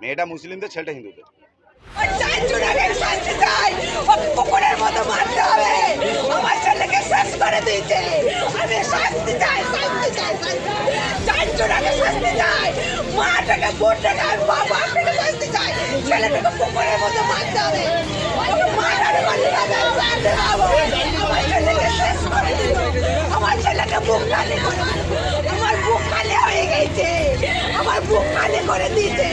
মেয়েটা মুসলিমদের, ছেলেটা হিন্দুদের। মতো হবে। আমার ছেলেকে শেষ করে আমার ছেলেকে আমার বুক খালি হয়ে গেছে। আমার বুক খালি করে দিয়েছে।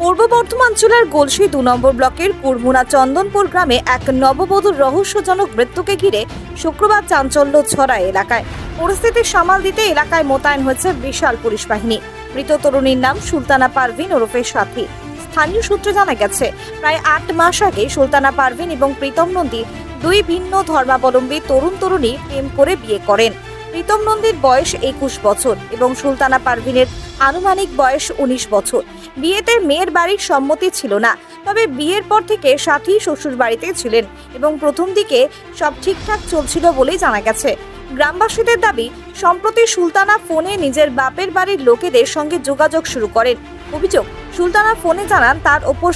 পূর্ব বর্ধমান জেলার গলসি দু নম্বর ব্লকের কুরমুনা চন্দনপুর গ্রামে এক নববধূর রহস্যজনক মৃত্যুকে ঘিরে শুক্রবার চাঞ্চল্য ছড়ায় এলাকায়। পরিস্থিতি সামাল দিতে এলাকায় মোতায়েন হয়েছে বিশাল পুলিশ বাহিনী। মৃত তরুণীর নাম সুলতানা পারভিন ওরফে সাথী। স্থানীয় সূত্রে জানা গেছে, প্রায় আট মাস আগে সুলতানা পারভিন এবং প্রীতম নন্দী দুই ভিন্ন ধর্মাবলম্বী তরুণ তরুণী প্রেম করে বিয়ে করেন। প্রীতম নন্দীর বয়স একুশ বছর এবং সুলতানা পারভিনের আনুমানিক বয়স উনিশ বছর। বিয়েতে মেয়ের বাড়ির সম্মতি ছিল না, তবে বিয়ের পর থেকে সাথী শ্বশুর বাড়িতে ছিলেন এবং প্রথম দিকে সব ঠিকঠাক চলছিল বলেই জানা গেছে। গ্রামবাসীদের দাবি, সম্প্রতি সুলতানা ফোনে নিজের বাপের বাড়ির লোকেদের সঙ্গে যোগাযোগ শুরু করেন। অভিযোগ, সুলতানা ফোনে জানান, তার ওপর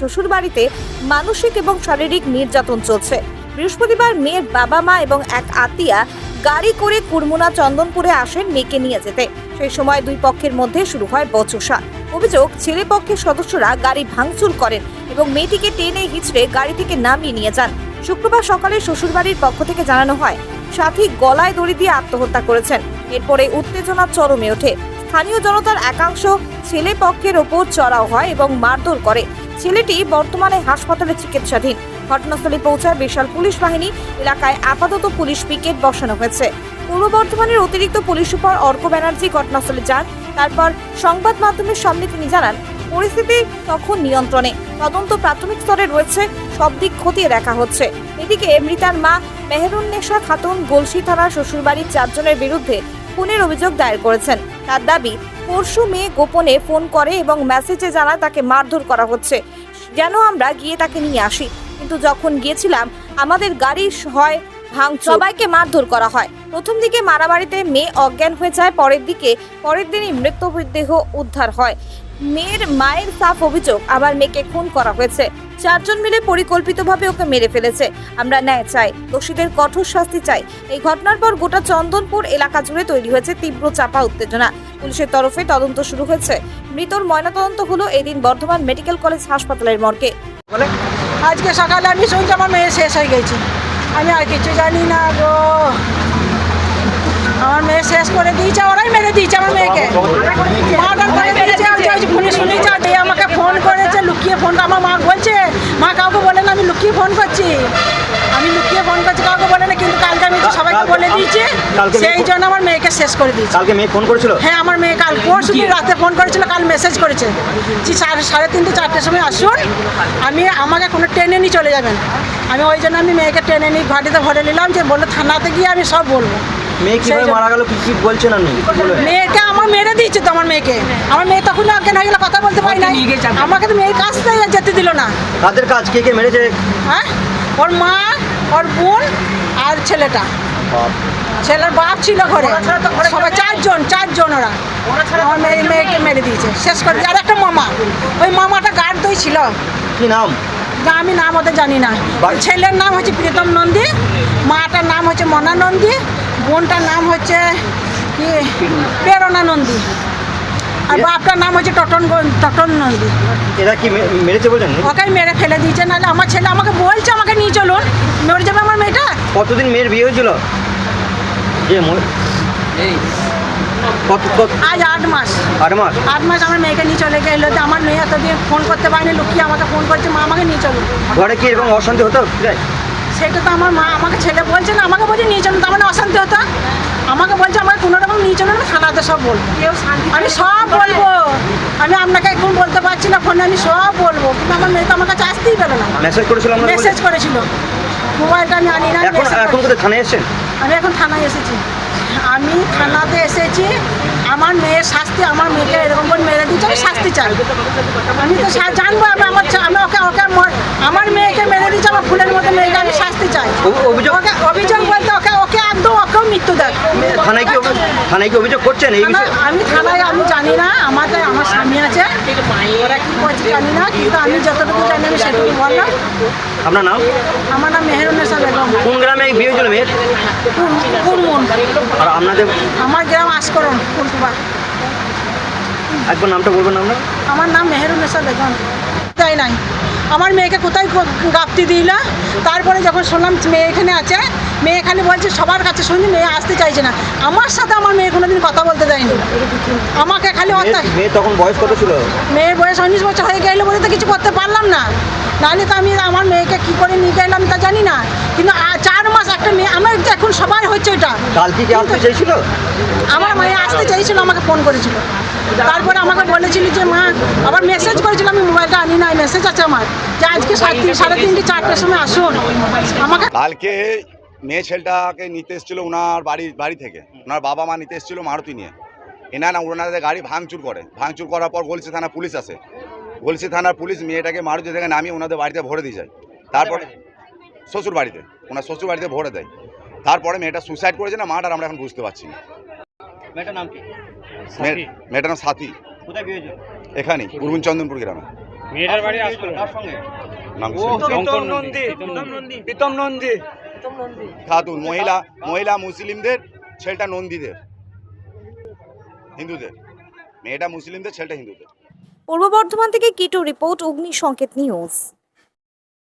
শ্বশুর বাড়িতে মানসিক এবং শারীরিক নির্যাতন চলছে। বৃহস্পতিবার মেয়ের বাবা মা এবং এক আত্মীয়া গাড়ি করে কুরমুনা চন্দনপুরে আসেন মেয়েকে নিয়ে যেতে। সেই সময় দুই পক্ষের মধ্যে শুরু হয় বচসা। অভিযোগ, ছেলে পক্ষের সদস্যরা গাড়ি ভাঙচুর করেন এবং মেয়েটিকে টেনে হিচড়ে গাড়ি থেকে নামিয়ে নিয়ে যান। শুক্রবার সকালে শ্বশুরবাড়ির পক্ষ থেকে জানানো হয়, সাথী গলায় দড়ি দিয়ে আত্মহত্যা করেছেন। এরপরে উত্তেজনা চরমে ওঠে। স্থানীয় জনতার একাংশ ছেলে পক্ষের ওপর চড়াও হয় এবং মারধর করে। ছেলেটি বর্তমানে হাসপাতালে চিকিৎসাধীন। ঘটনাস্থলে পৌঁছায় বিশাল পুলিশ বাহিনী। এলাকায় আপাতত পুলিশ পিকেট বসানো হয়েছে। পূর্ব বর্ধমানের অতিরিক্ত পুলিশ সুপার অর্ক ব্যানার্জি ঘটনাস্থলে যান। তারপর সংবাদ মাধ্যমের সামনে তিনি জানান, পরিস্থিতি তখন নিয়ন্ত্রণে। তদন্ত প্রাথমিক স্তরে রয়েছে, সব দিক খতিয়ে দেখা হচ্ছে। এদিকে মৃতার মা মেহরুন্নেশা খাতুন গলসি থানার শ্বশুরবাড়ির চারজনের বিরুদ্ধে খুনের অভিযোগ দায়ের করেছেন। তার দাবি, পরশু মেয়ে গোপনে ফোন করে এবং মেসেজে জানায় তাকে মারধর করা হচ্ছে। যেন আমরা গিয়ে তাকে নিয়ে আসি। কিন্তু যখন গিয়েছিলাম, আমাদের গাড়ি হয় ভাঙ সবাইকে মারধর করা হয়। প্রথম দিকে মারামারিতে মেয়ে অজ্ঞান হয়ে যায়, পরের দিকে, পরের দিনই মৃতদেহ উদ্ধার হয়। মেয়ের মায়ের সাফ অভিযোগ, আবার মেয়েকে খুন করা হয়েছে। চারজন মিলে পরিকল্পিতভাবে ওকে মেরে ফেলেছে। আমরা ন্যায় চাই, দোষীদের কঠোর শাস্তি চাই। এই ঘটনার পর গোটা চন্দনপুর এলাকা জুড়ে তৈরি হয়েছে তীব্র চাপা উত্তেজনা। পুলিশের তরফে তদন্ত শুরু হয়েছে। মৃতর ময়নাতদন্ত হলো এদিন বর্ধমান মেডিকেল কলেজ হাসপাতালের মর্গে। আজকে সকালে আমি শুনছি আমার মেয়ে শেষ হয়ে গেছে। আমি আর কিছু জানি না গো। আমার মেয়ে শেষ করে দিয়েছে, ওরাই মেরে দিয়েছে আমার মেয়েকে। মার্ডার করে দিয়েছে আমি শুনেছে যে আমাকে ফোন করেছে, লুকিয়ে ফোন আমার মা বলছে, মা কাউকে বলে না, আমি লুকিয়ে ফোন করছি। আমি লুকিয়ে ফোন করছি, কাউকে বলে না, কিন্তু সবাইকে বলে দিয়েছি সেই জন্য আমার মেয়েকে শেষ করে দিয়েছে। কালকে মেয়ে ফোন করেছিল? হ্যাঁ আমার মেয়ে কাল পরশু রাতে ফোন করেছিল কাল মেসেজ করেছে যে সাড়ে সাড়ে তিনটে চারটের সময় আসুন আমি আমাকে কোনো ট্রেনে নিয়ে চলে যাবেন। আমি ওই জন্য আমি মেয়েকে ট্রেনে নিয়ে ঘাটিতে ভরে নিলাম যে বলল থানাতে গিয়ে আমি সব বলব। মেয়ে কীভাবে মারা গেল কি কি বলছেন আপনি মেয়েকে আমার মেরে দিয়েছে তো আমার মেয়েকে। আমার মেয়ে তখন অজ্ঞান হয়ে গেলে কথা বলতে পারি না আমাকে তো মেয়ের থেকে যেতে দিল না। কাজ কে কে মেরেছে? হ্যাঁ? ওর মা ওর বোন আর ছেলেটা। ছেলের বাপ ছিল ঘরে। সবাই চারজন চারজন ওরা। আমার মেয়ে মেয়েকে মেরে দিয়েছে। শেষ করে আর একটা মামা। ওই মামাটা গার্ড দই ছিল। কি নাম? না আমি নাম ওদের জানি না। ছেলের নাম হচ্ছে প্রীতম নন্দী। মাটার নাম হচ্ছে মনা নন্দী। বোনটার নাম হচ্ছে কি? প্রেরণা নন্দী। আর বাপটার নাম হচ্ছে টটন টটন নন্দী। এরা কি মেরেছে বলছেন ওকে মেরে ফেলে দিয়েছে। নাহলে আমার ছেলে আমাকে বলছে আমাকে নিয়ে চলুন। মেরে যাবে আমার কতদিন মেয়ের বিয়ে হয়েছিল? যে ম- কত কত আজ আট মাস। আট মাস? আট মাস আমার মেয়েকে নিয়ে চলে গেলো। যে আমার মেয়ে এতদিন ফোন করতে পারেনি। লুকিয়ে আমাকে ফোন করছে মা আমাকে নিয়ে চলুন ঘরে কি এরকম অশান্তি হতো? সেটা তো আমার মা আমাকে ছেলে বলছে না আমাকে বলছে নিয়ে চলুন তার মানে অশান্তি হতো। আমাকে বলছে আমাকে কোনো রকম নিয়ে চলুন আমি থানাতে সব বলব। আমি সব বলব। আমি আপনাকে এখন বলতে পারছি না ফোনে আমি সব বলব। কিন্তু আমার মেয়ে তো আমার কাছে আসতেই পেল না। মেসেজ করেছিল আমরা মেসেজ করেছিল। মোবাইলটা আমি আনি না এখন এখন কোথায় থানায় এসেছেন? আমি এখন থানায় এসেছি। আমি থানাতে এসেছি আমার মেয়ের শাস্তি আমার মেয়েকে এরকম করে মেরে দিচ্ছে আমি শাস্তি চাই। আমি তো জানব আমি আমার আমি ওকে ওকে আমার মেয়েকে মেরে দিচ্ছে আমার ফুলের মধ্যে মেয়েকে আমি শাস্তি চাই। অভি- অভিযোগ বলতে ওকে ওকে একদম ওকেও মৃত্যু দেয়। থানায় কি থানায় কি অভিযোগ করছেন এই বিষয়ে? আমি থানায় আমি জানি না আমাদের আমার স্বামী আছে। ওরা কি করছে জানি না কিন্তু আমি যতটুকু জানি আমি সেটুকু বললাম। আপনার নাম? আমার নাম মেহরুন্নেসা বেগম। কোন গ্রামে এই বিয়ে হয়েছিল মেয়ের কুরমুন আর আপনাদের? আমার গ্রাম আসকরণ কুলকুবা। একবার নামটা বলবেন আপনার। আমার নাম মেহরুন্নেসা বেগম। তাই নাই? আমার মেয়েকে কোথায় গাপ্তি দিল? তারপরে যখন শুনলাম মেয়ে এখানে আছে মেয়ে খালি বলছে সবার কাছে শুনি মেয়ে আসতে চাইছে না। আমার সাথে আমার মেয়ে কোনোদিন কথা বলতে দেয়নি। আমাকে খালি মেয়ের- তখন বয়স কত ছিল? মেয়ের বয়স উনিশ বছর হয়ে গেলে বলে তো কিছু করতে পারলাম না। নাহলে তো আমি আমার মেয়েকে কি করে নিয়ে গেলাম তা জানি না। কিন্তু চার মাস একটা মেয়ে আমার তো এখন সবাই হচ্ছে এটা। কালকে কি আসতে চাইছিল? আমার মেয়ে আসতে চাইছিল আমাকে ফোন করেছিল। তারপরে আমাকে বলেছিল যে মা আবার মেসেজ করেছিল আমি মোবাইলটা আনি নাই মেসেজ আছে আমার। যে আজকে সাড়ে তিন সাড়ে তিনটে চারটের সময় আসুন। আমাকে কালকে মেয়ে ছেলেটাকে নিতে এসেছিল ওনার বাড়ি বাড়ি থেকে। ওনার বাবা মা নিতে এসেছিল মারুতি নিয়ে। এনা না ওনাদের গাড়ি ভাঙচুর করে। ভাঙচুর করার পর গলসি থানা পুলিশ আসে। গলসি থানার পুলিশ মেয়েটাকে মারুতি থেকে নামিয়ে ওনাদের বাড়িতে ভরে দিয়ে যায়। তারপরে শ্বশুর বাড়িতে। ওনার শ্বশুর বাড়িতে ভরে দেয়। তারপরে মেয়েটা সুসাইড করেছে না মাটার আমরা এখন বুঝতে পারছি না। মেয়েটার নাম কি? মেয়েটার নাম সাথী। কোথায় বিয়ে এখানেই চন্দনপুর গ্রামে। মেয়েটার বাড়ি আসলো। কার সঙ্গে? নাম কি? নন্দী। প্রীতম নন্দী। খাতুন মহিলা মহিলা মুসলিমদের ছেলেটা নন্দীদের হিন্দুদের। মেয়েটা মুসলিমদের ছেলেটা হিন্দুদের। পূর্ব বর্ধমান থেকে কিটো রিপোর্ট অগ্নি সংকেত নিউজ।